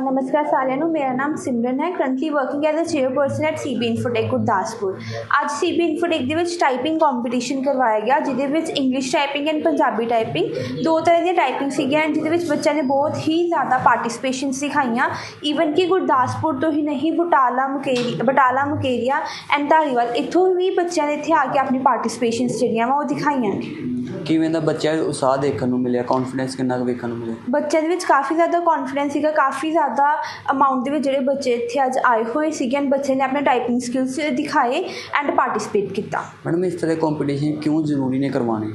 ਨਮਸਕਾਰ ਸਾਰਿਆਂ ਨੂੰ, ਮੇਰਾ ਨਾਮ ਸਿਮਰਨ ਹੈ। Currently working as uh chairperson at CB Infotech Gurdaspur. ਅੱਜ ਸੀਬੀ ਇਨਫੋਟੈਕ ਦੇ ਵਿੱਚ ਟਾਈਪਿੰਗ ਕੰਪੀਟੀਸ਼ਨ ਕਰਵਾਇਆ ਗਿਆ, ਜਿਹਦੇ ਵਿੱਚ English typing and Punjabi typing ਦੋ ਤਰ੍ਹਾਂ ਦੀਆਂ ਟਾਈਪਿੰਗ ਸੀਗੀਆਂ ਜਿਹਦੇ ਵਿੱਚ ਬੱਚਿਆਂ ਨੇ ਬਹੁਤ ਹੀ ਜ਼ਿਆਦਾ ਪਾਰਟਿਸਿਪੇਸ਼ਨ ਦਿਖਾਈਆਂ ਈਵਨ ਕਿ ਗੁਰਦਾਸਪੁਰ ਤੋਂ ਹੀ ਨਹੀਂ, ਬਟਾਲਾ, ਮੁਕੇਰੀ, ਬਟਾਲਾ, ਮੁਕੇਰੀਆ ਐਂਡ ਧਾਰੀਵਾਲ, ਇੱਥੋਂ ਵੀ ਬੱਚਿਆਂ ਨੇ ਇੱਥੇ ਆ ਕੇ ਆਪਣੀ ਪਾਰਟਿਸਿਪੇਸ਼ਨਸ ਜਿਹੜੀਆਂ ਵਾ ਉਹ ਦਿਖਾਈਆਂ। ਕਿਵੇਂ ਦਾ ਬੱਚਾ ਉਤਸ਼ਾਹ ਦੇਖਣ ਨੂੰ ਮਿਲਿਆ ਕੌਨਫੀਡੈਂਸ ਕਿੰਨਾ ਕੁ ਵੇਖਣ ਨੂੰ ਮਿਲਿਆ? ਬੱਚਿਆਂ ਦੇ ਵਿੱਚ ਕਾਫੀ ਜ਼ਿਆਦਾ ਕੌਨਫੀਡੈਂਸ ਸੀਗਾ ਕਾਫੀ ਜ਼ਿਆਦਾ ਅਮਾਉਂਟ ਦੇ ਵਿੱਚ ਜਿਹੜੇ ਬੱਚੇ ਇੱਥੇ ਅੱਜ ਆਏ ਹੋਏ ਸੀਗੇ ਐਂਡ ਬੱਚੇ ਨੇ ਆਪਣੇ ਟਾਈਪਿੰਗ ਸਕਿੱਲਸ ਦਿਖਾਏ ਐਂਡ ਪਾਰਟਿਸਿਪੇਟ ਕੀਤਾ। ਮੈਡਮ ਇਸ ਤਰ੍ਹਾਂ ਕੰਪੀਟੀਸ਼ਨ ਕਿਉਂ ਜ਼ਰੂਰੀ ਨੇ ਕਰਵਾਉਣੇ?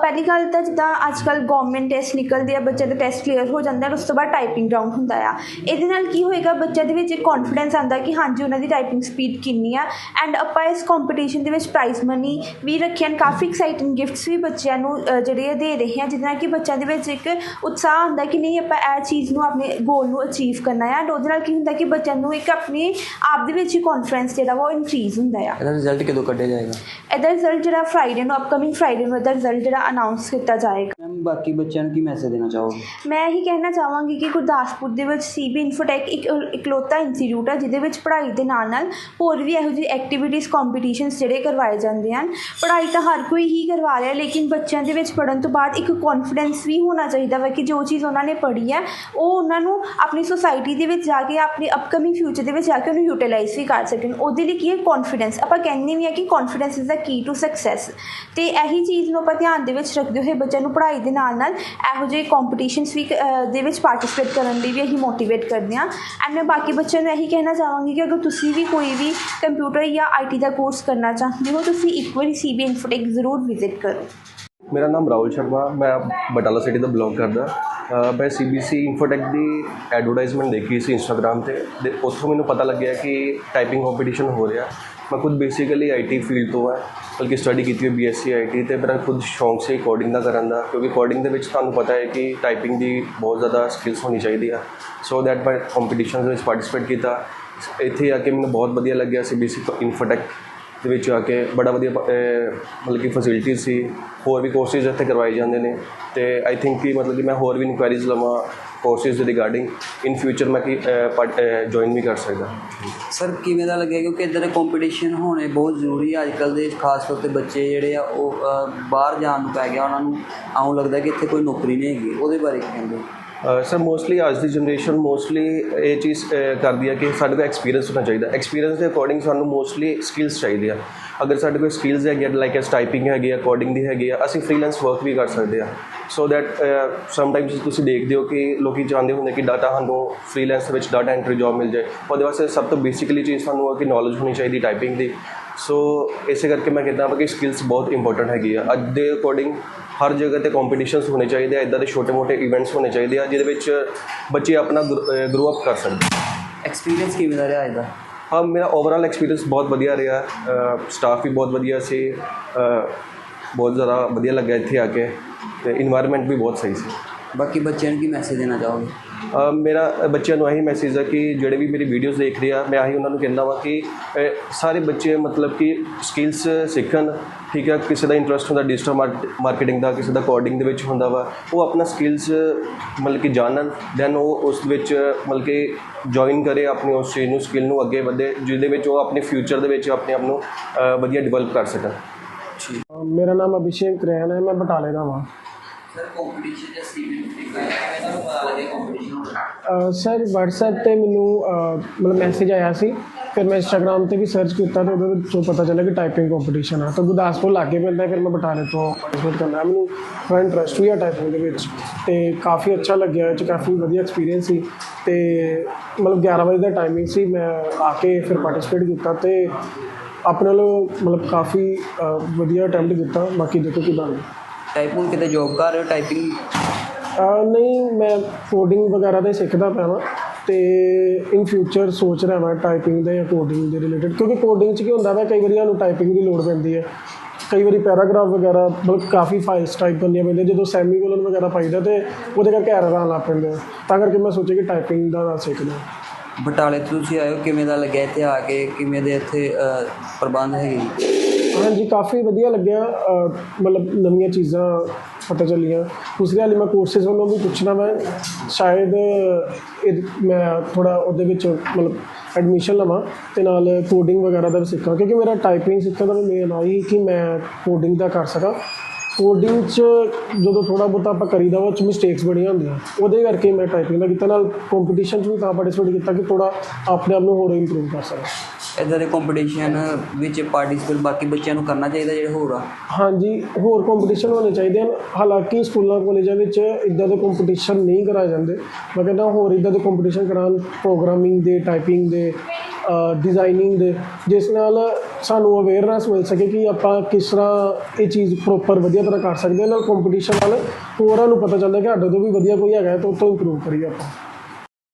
ਪਹਿਲੀ ਗੱਲ ਤਾਂ ਜਿੱਦਾਂ ਅੱਜ ਕੱਲ ਗਵਰਨਮੈਂਟ ਟੈਸਟ ਨਿਕਲਦੇ ਆ ਬੱਚੇ ਦਾ ਟੈਸਟ ਕਲੀਅਰ ਹੋ ਜਾਂਦਾ ਉਸ ਤੋਂ ਬਾਅਦ ਟਾਈਪਿੰਗ ਰਾਊਂਡ ਹੁੰਦਾ ਆ। ਇਹਦੇ ਨਾਲ ਕੀ ਹੋਏਗਾ ਬੱਚਿਆਂ ਦੇ ਵਿੱਚ ਇੱਕ ਕੌਨਫੀਡੈਂਸ ਆਉਂਦਾ ਕਿ ਹਾਂਜੀ ਉਹਨਾਂ ਦੀ ਟਾਈਪਿੰਗ ਸਪੀਡ ਕਿੰਨੀ ਆ। ਐਂਡ ਆਪਾਂ ਇਸ ਕੰਪੀਟੀਸ਼ਨ ਦੇ ਵਿੱਚ ਪ੍ਰਾਈਜ਼ ਮਨੀ ਵੀ ਰੱਖਿਆ ਐਂਡ ਕਾਫੀ ਐਕਸਾਈਟਿੰਗ ਗਿਫਟਸ ਵੀ ਬੱਚਿਆਂ ਨੂੰ ਜਿਹੜੇ ਆ ਦੇ ਰਹੇ ਹਾਂ ਜਿਹਦੇ ਨਾਲ ਕਿ ਬੱਚਿਆਂ ਦੇ ਵਿੱਚ ਇੱਕ ਉਤਸ਼ਾਹ ਆਉਂਦਾ ਕਿ ਨਹੀਂ ਆਪਾਂ ਇਹ ਚੀਜ਼ ਨੂੰ ਆਪਣੇ ਗੋਲ ਨੂੰ ਅਚੀਵ ਕਰਨਾ ਆ। ਉਹਦੇ ਨਾਲ ਕੀ ਹੁੰਦਾ ਕਿ ਬੱਚਿਆਂ ਨੂੰ ਇੱਕ ਆਪਣੀ ਆਪ ਦੇ ਵਿੱਚ ਹੀ ਕੌਨਫੀਡੈਂਸ ਜਿਹੜਾ ਉਹ ਇਨਕਰੀਜ਼ ਹੁੰਦਾ ਆ। ਇਹਦਾ ਰਿਜ਼ਲਟ ਕਦੋਂ ਕੱਢਿਆ ਜਾਏਗਾ? ਇਹਦਾ ਰਿਜ਼ਲਟ ਜਿਹੜਾ ਫਰਾਈਡੇ ਨੂੰ ਅਪਕਮਿੰਗ ਫਰਾਈਡੇ ਨੂੰ ਇਹਦਾ ਰਿਜ਼ਲਟ ਜਿਹੜਾ ਅਨਾਉਂਸ ਕੀਤਾ ਜਾਏਗਾ ਬਾਕੀ ਬੱਚਿਆਂ ਨੂੰ ਕੀ ਮੈਸੇਜ ਦੇਣਾ ਚਾਹੋਗੇ? ਮੈਂ ਇਹੀ ਕਹਿਣਾ ਚਾਹਾਂਗੀ ਕਿ ਗੁਰਦਾਸਪੁਰ ਦੇ ਵਿੱਚ ਸੀਬੀ ਇਨਫੋਟੈਕ ਇੱਕ ਇਕਲੌਤਾ ਇੰਸਟੀਚਿਊਟ ਹੈ ਜਿਹਦੇ ਵਿੱਚ ਪੜ੍ਹਾਈ ਦੇ ਨਾਲ ਨਾਲ ਹੋਰ ਵੀ ਇਹੋ ਜਿਹੀ ਐਕਟੀਵਿਟੀਜ਼ ਕੰਪੀਟੀਸ਼ਨਸ ਜਿਹੜੇ ਕਰਵਾਏ ਜਾਂਦੇ ਹਨ। ਪੜ੍ਹਾਈ ਤਾਂ ਹਰ ਕੋਈ ਹੀ ਕਰਵਾ ਰਿਹਾ, ਲੇਕਿਨ ਬੱਚਿਆਂ ਦੇ ਵਿੱਚ ਪੜ੍ਹਨ ਤੋਂ ਬਾਅਦ ਇੱਕ ਕੌਨਫੀਡੈਂਸ ਵੀ ਹੋਣਾ ਚਾਹੀਦਾ ਵਾ ਕਿ ਜੋ ਚੀਜ਼ ਉਹਨਾਂ ਨੇ ਪੜ੍ਹੀ ਹੈ ਉਹ ਉਹਨਾਂ ਨੂੰ ਆਪਣੀ ਸੋਸਾਇਟੀ ਦੇ ਵਿੱਚ ਜਾ ਕੇ, ਆਪਣੀ ਅਪਕਮਿੰਗ ਫਿਊਚਰ ਦੇ ਵਿੱਚ ਜਾ ਕੇ ਉਹਨੂੰ ਯੂਟਿਲਾਈਜ਼ ਵੀ ਕਰ ਸਕਣ। ਉਹਦੇ ਲਈ ਕੀ ਹੈ? ਕੌਨਫੀਡੈਂਸ ਆਪਾਂ ਕਹਿੰਦੇ ਵੀ ਆ ਕਿ confidence is the key to success ਤੇ ਇਹੀ ਚੀਜ਼ ਨੂੰ ਆਪਾਂ ਧਿਆਨ ਦੇ ਵਿੱਚ ਰੱਖਦੇ ਹੋਏ ਬੱਚਿਆਂ ਨੂੰ ਪੜ੍ਹਾਈ ਦੇ ਨਾਲ ਨਾਲ ਇਹੋ ਜਿਹੇ ਕੰਪੀਟੀਸ਼ਨਸ ਵੀ ਦੇ ਵਿੱਚ ਪਾਰਟਿਸਿਪੇਟ ਕਰਨ ਲਈ ਵੀ ਅਸੀਂ ਮੋਟੀਵੇਟ ਕਰਦੇ ਹਾਂ। ਐਂਡ ਮੈਂ ਬਾਕੀ ਬੱਚਿਆਂ ਨੂੰ ਇਹੀ ਕਹਿਣਾ ਚਾਹਾਂਗੀ ਕਿ ਅਗਰ ਤੁਸੀਂ ਵੀ ਕੋਈ ਵੀ ਕੰਪਿਊਟਰ ਜਾਂ ਆਈਟੀ ਦਾ ਕੋਰਸ ਕਰਨਾ ਚਾਹੁੰਦੇ ਹੋ ਤੁਸੀਂ ਇੱਕ ਵਾਰੀ ਸੀਬੀ ਇਨਫੋਟੈਕ ਜ਼ਰੂਰ ਵਿਜ਼ਿਟ ਕਰੋ। ਮੇਰਾ ਨਾਮ ਰਾਹੁਲ ਸ਼ਰਮਾ ਮੈਂ ਬਟਾਲਾ ਸਿਟੀ ਦਾ ਬਿਲੋਂਗ ਕਰਦਾ। ਅ, ਮੈਂ ਸੀਬੀਸੀ ਇਨਫੋਟੈਕ ਦੀ ਐਡਵਰਟਾਈਜ਼ਮੈਂਟ ਦੇਖੀ ਸੀ ਇੰਸਟਾਗ੍ਰam ਤੇ। ਤੇ ਉੱਥੋਂ ਮੈਨੂੰ ਪਤਾ ਲੱਗਿਆ ਕਿ ਟਾਈਪਿੰਗ ਕੰਪੀਟੀਸ਼ਨ ਹੋ ਰਿਹਾ। ਮੈਂ ਖੁਦ ਬੇਸਿਕਲੀ ਆਈਟੀ ਫੀਲਡ ਤੋਂ ਹੈ, ਬਲਕਿ ਸਟੱਡੀ ਕੀਤੀ ਹੋਈ ਬੀਐਸਸੀ ਆਈਟੀ ਤੇ ਮੇਰਾ ਖੁਦ ਸ਼ੌਂਕ ਸੀ ਕੋਡਿੰਗ ਦਾ ਕਰਨ ਦਾ, ਕਿਉਂਕਿ ਕੋਡਿੰਗ ਦੇ ਵਿੱਚ ਤੁਹਾਨੂੰ ਪਤਾ ਹੈ ਕਿ ਟਾਈਪਿੰਗ ਦੀ ਬਹੁਤ ਜ਼ਿਆਦਾ ਸਕਿੱਲਸ ਹੋਣੀ ਚਾਹੀਦੀ ਆ। ਸੋ ਦੈਟ ਮੈਂ ਕੰਪੀਟੀਸ਼ਨ ਵਿੱਚ ਪਾਰਟਿਸਿਪੇਟ ਕੀਤਾ। ਇੱਥੇ ਆ ਕੇ ਮੈਨੂੰ ਬਹੁਤ ਵਧੀਆ ਲੱਗਿਆ ਸੀ ਸੀਬੀਸੀ ਇਨਫੋਟੈਕ ਦੇ ਵਿੱਚ ਆ ਕੇ। ਬੜਾ ਵਧੀਆ ਮਤਲਬ ਕਿ ਫੈਸਿਲਿਟੀ ਸੀ। ਹੋਰ ਵੀ ਕੋਰਸਿਸ ਇੱਥੇ ਕਰਵਾਏ ਜਾਂਦੇ ਨੇ। ਤੇ ਆਈ ਥਿੰਕ ਕਿ ਮਤਲਬ ਕਿ ਮੈਂ ਹੋਰ ਵੀ ਇਨਕੁਆਇਰੀਜ਼ ਲਵਾਂ। ਕੋਰਸਿਸ ਰਿਗਾਰਡਿੰਗ ਇਨ ਫਿਊਚਰ ਮੈਂ ਕਿ ਜੁਆਇਨ ਵੀ ਕਰ ਸਕਦਾ। ਸਰ, ਕਿਵੇਂ ਦਾ ਲੱਗਿਆ? ਕਿਉਂਕਿ ਇਦਾਂ ਦੇ ਕੰਪੀਟੀਸ਼ਨ ਹੋਣੇ ਬਹੁਤ ਜ਼ਰੂਰੀ ਆ। ਅੱਜ ਕੱਲ੍ਹ ਦੇ ਖਾਸ ਤੌਰ ਤੇ ਬੱਚੇ ਜਿਹੜੇ ਆ, ਉਹ ਬਾਹਰ ਜਾਣ ਨੂੰ ਪੈ ਗਿਆ। ਉਹਨਾਂ ਨੂੰ ਆਉਂ ਲੱਗਦਾ ਕਿ ਇੱਥੇ ਕੋਈ ਨੌਕਰੀ ਨਹੀਂ ਹੈਗੀ। ਉਹਦੇ ਬਾਰੇ ਕੀ ਕਹਿੰਦੇ ਸਰ ਮੋਸਟਲੀ ਅੱਜ ਦੀ ਜਨਰੇਸ਼ਨ ਮੋਸਟਲੀ ਇਹ ਚੀਜ਼ ਕਰਦੀ ਹੈ ਕਿ ਸਾਡੇ ਕੋਲ ਐਕਸਪੀਰੀਅੰਸ ਹੋਣਾ ਚਾਹੀਦਾ। ਐਕਸਪੀਰੀਅੰਸ ਦੇ ਅਕੋਰਡਿੰਗ ਸਾਨੂੰ ਮੋਸਟਲੀ ਸਕਿੱਲਸ ਚਾਹੀਦੀ ਆ। ਅਗਰ ਸਾਡੇ ਕੋਲ ਸਕਿੱਲਸ ਹੈਗੇ ਲਾਈਕ ਐਸ ਟਾਈਪਿੰਗ ਹੈਗੀ ਆ ਕੋਡਿੰਗ ਦੀ ਹੈਗੀ ਆ, ਅਸੀਂ ਫ੍ਰੀਲੈਂਸ ਵਰਕ ਵੀ ਕਰ ਸਕਦੇ ਆ। ਸੋ ਦੈਟ ਸਮਟਾਈਮਸ ਤੁਸੀਂ ਦੇਖਦੇ ਹੋ ਕਿ ਲੋਕੀ ਚਾਹੁੰਦੇ ਹੁੰਦੇ ਕਿ ਡਾਟਾ ਸਾਨੂੰ ਫ੍ਰੀਲੈਂਸ ਵਿੱਚ ਡਾਟਾ ਐਂਟਰੀ ਜੌਬ ਮਿਲ ਜਾਏ। ਉਹਦੇ ਵਾਸਤੇ ਸਭ ਤੋਂ ਬੇਸਿਕਲੀ ਚੀਜ਼ ਸਾਨੂੰ ਆ ਕਿ ਨੌਲੇਜ ਹੋਣੀ ਚਾਹੀਦੀ ਟਾਈਪਿੰਗ ਦੀ। ਸੋ ਇਸੇ ਕਰਕੇ ਮੈਂ ਕਹਿੰਦਾ ਹਾਂ ਕਿ ਸਕਿੱਲਸ ਬਹੁਤ ਇੰਪੋਰਟੈਂਟ ਹੈਗੀ ਆ। ਅੱਜ ਦੇ ਅਕੋਰਡਿੰਗ ਹਰ ਜਗ੍ਹਾ ਤੇ ਕੰਪੀਟੀਸ਼ਨਸ ਹੋਣੇ ਚਾਹੀਦੇ ਆ ਇਦਾਂ ਦੇ ਛੋਟੇ-ਮੋਟੇ ਇਵੈਂਟਸ ਹੋਣੇ ਚਾਹੀਦੇ ਆ ਜਿਹਦੇ ਵਿੱਚ ਬੱਚੇ ਆਪਣਾ ਗਰੋ ਅਪ ਕਰ ਸਕਣ। ਐਕਸਪੀਰੀਅੰਸ ਕਿਵੇਂ ਦਾ ਰਿਹਾ ਇਹਦਾ? ਹਾਂ ਮੇਰਾ ਓਵਰਆਲ ਐਕਸਪੀਰੀਅੰਸ ਬਹੁਤ ਵਧੀਆ ਰਿਹਾ। ਸਟਾਫ ਵੀ ਬਹੁਤ ਵਧੀਆ ਸੀ। ਬਹੁਤ ਜ਼ਿਆਦਾ ਵਧੀਆ ਲੱਗਾ ਇੱਥੇ ਆ ਕੇ। ਤੇ ਇਨਵਾਇਰਨਮੈਂਟ ਵੀ ਬਹੁਤ ਸਹੀ ਸੀ। ਬਾਕੀ ਬੱਚਿਆਂ ਨੂੰ ਕੀ ਮੈਸੇਜ ਦੇਣਾ ਚਾਹੋਗੇ? ਮੇਰਾ ਬੱਚਿਆਂ ਨੂੰ ਇਹੀ ਮੈਸੇਜ ਹੈ ਕਿ ਜਿਹੜੇ ਵੀ ਮੇਰੀ ਵੀਡੀਓਜ਼ ਦੇਖ ਰਹੇ ਆ ਮੈਂ ਆਹੀ ਉਹਨਾਂ ਨੂੰ ਕਹਿੰਦਾ ਵਾਂ ਕਿ ਸਾਰੇ ਬੱਚੇ ਮਤਲਬ ਕਿ ਸਕਿੱਲਸ ਸਿੱਖਣ ਠੀਕ ਹੈ ਕਿਸੇ ਦਾ ਇੰਟਰਸਟ ਹੁੰਦਾ ਡਿਜੀਟਲ ਮਾਰਕੀਟਿੰਗ ਦਾ ਕਿਸੇ ਦਾ ਕੋਡਿੰਗ ਦੇ ਵਿੱਚ ਹੁੰਦਾ ਵਾ ਉਹ ਆਪਣਾ ਸਕਿੱਲਸ ਮਤਲਬ ਕਿ ਜਾਣਨ ਦੈਨ ਉਹ ਉਸ ਵਿੱਚ ਮਤਲਬ ਕਿ ਜੁਆਇਨ ਕਰੇ ਆਪਣੀ ਉਸ ਚੀਜ਼ ਨੂੰ ਸਕਿੱਲ ਨੂੰ ਅੱਗੇ ਵਧੇ ਜਿਹਦੇ ਵਿੱਚ ਉਹ ਆਪਣੇ ਫਿਊਚਰ ਦੇ ਵਿੱਚ ਆਪਣੇ ਆਪ ਨੂੰ ਵਧੀਆ ਡਿਵੈਲਪ ਕਰ ਸਕਣ। ਮੇਰਾ ਨਾਮ ਅਭਿਸ਼ੇਕ ਰੈਨ ਹੈ ਮੈਂ ਬਟਾਲੇ ਦਾ ਹਾਂ ਸਰ ਕੰਪੀਟੀਸ਼ਨ WhatsApp ਤੇ ਮੈਨੂੰ ਮਤਲਬ ਮੈਸੇਜ ਆਇਆ ਸੀ, ਫਿਰ ਮੈਂ Instagram ਤੇ ਵੀ ਸਰਚ ਕੀਤਾ ਤੇ ਉਹਦੇ ਵਿੱਚੋਂ ਪਤਾ ਚੱਲਿਆ ਕਿ ਟਾਈਪਿੰਗ ਕੰਪੀਟੀਸ਼ਨ ਆ। ਤਾਂ ਗੁਰਦਾਸਪੁਰ ਲਾਗੇ ਪੈਂਦਾ ਫਿਰ ਮੈਂ ਬਟਾਲੇ ਤੋਂ ਪਾਰਟਿਸਿਪੇਟ ਕਰਨਾ ਮੈਨੂੰ ਥੋੜ੍ਹਾ ਇੰਟਰਸਟ ਵੀ ਆ ਟਾਈਪਿੰਗ ਦੇ ਵਿੱਚ ਤੇ ਕਾਫੀ ਅੱਛਾ ਲੱਗਿਆ, ਇਹ 'ਚ ਕਾਫੀ ਵਧੀਆ ਐਕਸਪੀਰੀਅੰਸ ਸੀ ਤੇ ਮਤਲਬ 11 ਵਜੇ ਦਾ ਟਾਈਮਿੰਗ ਸੀ, ਮੈਂ ਆ ਕੇ ਫਿਰ ਪਾਰਟਿਸਿਪੇਟ ਕੀਤਾ ਤੇ ਆਪਣੇ ਵੱਲੋਂ ਮਤਲਬ ਕਾਫੀ ਵਧੀਆ ਅਟੈਂਪਟ ਕੀਤਾ, ਬਾਕੀ ਦੇਖੋ ਕੀ ਬਣਦਾ ਟਾਈਪਿੰਗ ਕਿਤੇ ਜੋਬ ਕਰ ਰਹੇ ਹੋ ਟਾਈਪਿੰਗ ਅਹ ਨਹੀਂ ਮੈਂ ਕੋਡਿੰਗ ਵਗੈਰਾ ਦਾ ਹੀ ਸਿੱਖਦਾ ਪਿਆ ਵਾਂ ਤੇ ਇਨ ਫਿਊਚਰ ਸੋਚ ਰਿਹਾ ਮੈਂ ਟਾਈਪਿੰਗ ਦੇ ਜਾਂ ਕੋਡਿੰਗ ਦੇ ਰਿਲੇਟਡ ਕਿਉਂਕਿ ਕੋਡਿੰਗ 'ਚ ਕੀ ਹੁੰਦਾ ਵਾ ਕਈ ਵਾਰੀ ਸਾਨੂੰ ਟਾਈਪਿੰਗ ਦੀ ਲੋੜ ਪੈਂਦੀ ਹੈ। ਕਈ ਵਾਰੀ ਪੈਰਾਗ੍ਰਾਫ ਵਗੈਰਾ ਮਤਲਬ ਕਾਫੀ ਫਾਈਲਸ ਟਾਈਪ ਕਰਨੀਆਂ ਪੈਂਦੀਆਂ ਜਦੋਂ ਸੈਮੀਕੋਲਨ ਵਗੈਰਾ ਪਾਈਦਾ ਤੇ ਉਹਦੇ ਕਰਕੇ ਐਰਰ ਆਉਣ ਲੱਗ ਪੈਂਦੇ ਆ। ਤਾਂ ਕਰਕੇ ਮੈਂ ਸੋਚਿਆ ਕਿ ਟਾਈਪਿੰਗ ਦਾ ਨਾਲ ਸਿੱਖਦਾ ਬਟਾਲੇ ਤੋਂ ਤੁਸੀਂ ਆਏ ਹੋ ਕਿਵੇਂ ਦਾ ਲੱਗਿਆ ਇੱਥੇ ਆ ਕੇ? ਕਿਵੇਂ ਦੇ ਇੱਥੇ ਪ੍ਰਬੰਧ ਹੈਗੇ ਹਾਂਜੀ, ਕਾਫੀ ਵਧੀਆ ਲੱਗਿਆ ਮਤਲਬ ਨਵੀਆਂ ਚੀਜ਼ਾਂ ਪਤਾ ਚੱਲੀਆਂ। ਦੂਸਰੇ ਗੱਲ, ਮੈਂ ਕੋਰਸਿਸ ਵੱਲੋਂ ਵੀ ਪੁੱਛਣਾ ਮੈਂ ਸ਼ਾਇਦ ਮੈਂ ਥੋੜਾ ਉਹਦੇ ਵਿੱਚ ਮਤਲਬ ਐਡਮਿਸ਼ਨ ਲਵਾਂ ਤੇ ਨਾਲ ਕੋਡਿੰਗ ਵਗੈਰਾ ਦਾ ਵੀ ਸਿੱਖਾਂ, ਕਿਉਂਕਿ ਮੇਰਾ ਟਾਈਪਿੰਗ ਸਿੱਖਣ ਦਾ ਮੇਨ ਆਈ ਕਿ ਮੈਂ ਕੋਡਿੰਗ ਦਾ ਕਰ ਸਕਾਂ। ਕੋਡਿੰਗ 'ਚ ਜਦੋਂ ਥੋੜਾ ਬਹੁਤਾ ਆਪਾਂ ਕਰੀਦਾ ਵਾ, ਉਹ 'ਚ ਮਿਸਟੇਕਸ ਬੜੀਆਂ ਹੁੰਦੀਆਂ। ਉਹਦੇ ਕਰਕੇ ਮੈਂ ਟਾਈਪਿੰਗ ਦਾ ਕੀਤਾ, ਨਾਲ ਕੰਪੀਟੀਸ਼ਨ 'ਚ ਵੀ ਤਾਂ ਪਾਰਟਿਸਿਪੇਟ ਕੀਤਾ ਕਿ ਥੋੜਾ ਆਪਣੇ ਆਪ ਨੂੰ ਹੋਰ ਇੰਪਰੂਵ ਕਰ ਸਕਾਂ। ਇਦਾਂ ਦੇ ਕੰਪੀਟੀਸ਼ਨ ਵਿੱਚ ਪਾਰਟਿਸਿਪੇਟ ਬਾਕੀ ਬੱਚਿਆਂ ਨੂੰ ਕਰਨਾ ਚਾਹੀਦਾ ਜਿਹੜੇ ਹੋਰ ਆ? ਹਾਂਜੀ, ਹੋਰ ਕੰਪੀਟੀਸ਼ਨ ਹੋਣੇ ਚਾਹੀਦੇ ਹਨ। ਹਾਲਾਂਕਿ ਸਕੂਲਾਂ, ਕਾਲਜਾਂ ਵਿੱਚ ਇਦਾਂ ਦੇ ਕੰਪੀਟੀਸ਼ਨ ਨਹੀਂ ਕਰਾਏ ਜਾਂਦੇ। ਮੈਂ ਕਹਿੰਦਾ ਹੋਰ ਇਦਾਂ ਦੇ ਕੰਪੀਟੀਸ਼ਨ ਕਰਾਉਣ ਪ੍ਰੋਗਰਾਮਿੰਗ ਦੇ ਟਾਈਪਿੰਗ ਦੇ ਡਿਜ਼ਾਈਨਿੰਗ ਦੇ, ਜਿਸ ਨਾਲ ਸਾਨੂੰ ਅਵੇਅਰਨੈਸ ਮਿਲ ਸਕੇ ਕਿ ਆਪਾਂ ਕਿਸ ਤਰ੍ਹਾਂ ਇਹ ਚੀਜ਼ ਪ੍ਰੋਪਰ ਵਧੀਆ ਤਰ੍ਹਾਂ ਕਰ ਸਕਦੇ ਹਾਂ। ਨਾਲ ਕੰਪੀਟੀਸ਼ਨ ਨਾਲ ਹੋਰਾਂ ਨੂੰ ਪਤਾ ਚੱਲਦਾ ਕਿ ਸਾਡੇ ਤੋਂ ਵੀ ਵਧੀਆ ਕੋਈ ਹੈਗਾ ਤਾਂ ਉਹ ਤੋਂ ਇੰਪਰੂਵ ਕਰੀਏ ਆਪਾਂ।